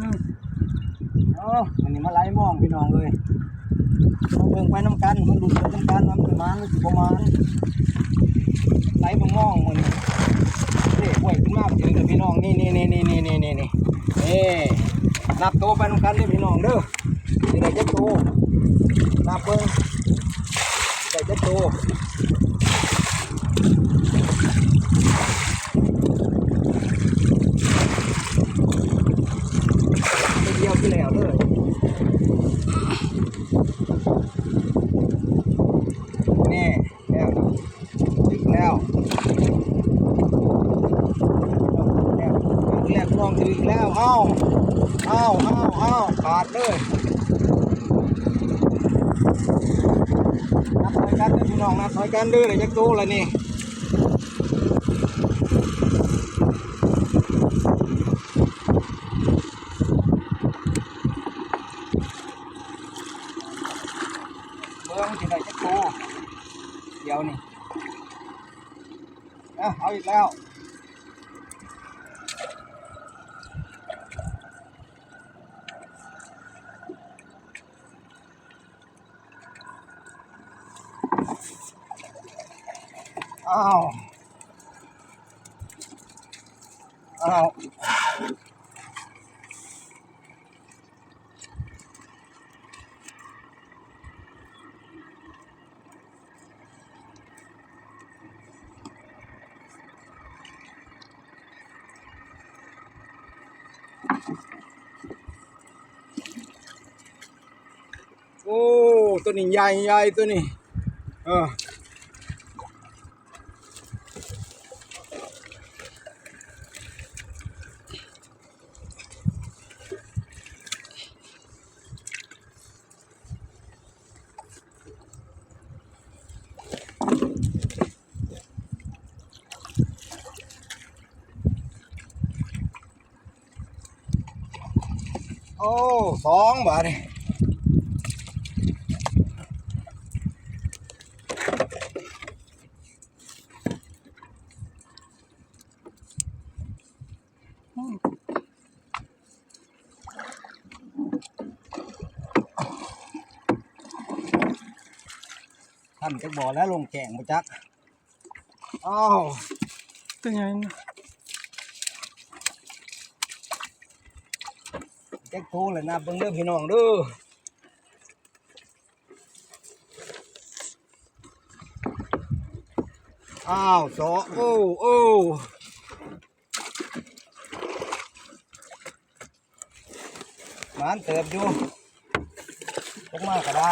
อืมเอ๋ออันนี้มาไล่มองพี่น้องเลยเอาเบิ่งไปน้ำกัน มันดูดน้ำกันมันประมาณมันสิประมาณไล่เบิ่งมองมันเด็กป่วยขึ้นมาเจอกับพี่น้อง นี่นี่นี่นี่นี่นี่นี่นี่นี่นับโตวไปน้ำกันเด้อพี่น้องเด้อสิได้จักโตวนับเบิ่งได้จักโตว ไปเดียวที่แล้วเลยนี่แล้วถึงแล้วแล้ว ถึงแล้วน้องถึงแล้วเอ้าเอ้าเอ้าเอ้าขาดเลยนับถอยกันเด้อพี่น้องนับถอยกันเด้อเลยจักตู้ละนี่เบิ้งที่ไหนจะโตเดี๋ยวนี่อะเอาอีกแล้ว Ow. Ow. Oh, tu ni, dài yai tu ni. Ah. โอ้สองบาทท่านจะบอกแล้วลงแก่งมาจัก อ้าวตัวใหญ่นะ แจ็คโตเลยนะเบิ่งเด้อพี่น้องเด้ออ้าวสอโอ้โอ้หมันเติบอยู่ลงมาก็ได้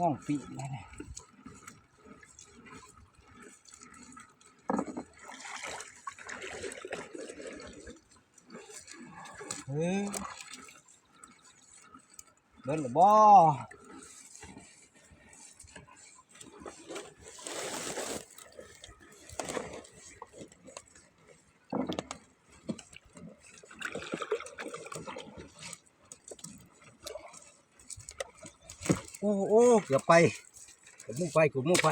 มองปีเลยเนี่ยเฮ้ยเดินหรือบ่ โอ้โอ้เกือบไปเกือบมุ่งไปเกือบมุ่งไป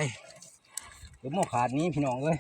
เกือบมุ่งขาดนี้พี่น้องเลย